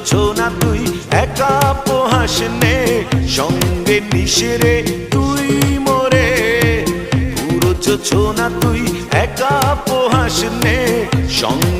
বোঝো না তুই? একা পোহাস নে সঙ্গে নিশেরে তুই মরে। পুরো ছোছো না তুই? একা পোহাস নে সঙ্গে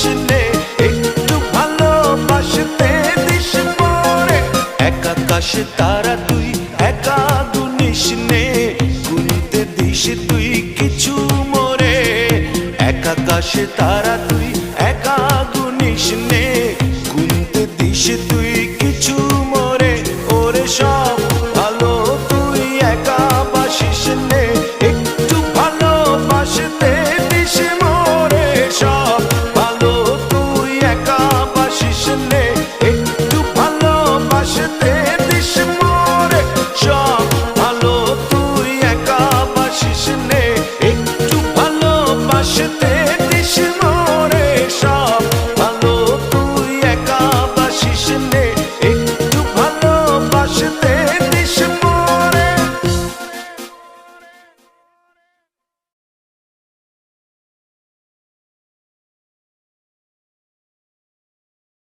আসলে, একটু ভালোবাসতে দিস পরে এক আকাশ তারা তুই একা দুনিস নে গুনতে দিস তুই কিছু মোরে এক আকাশ তারা তুই একা দুনিস নে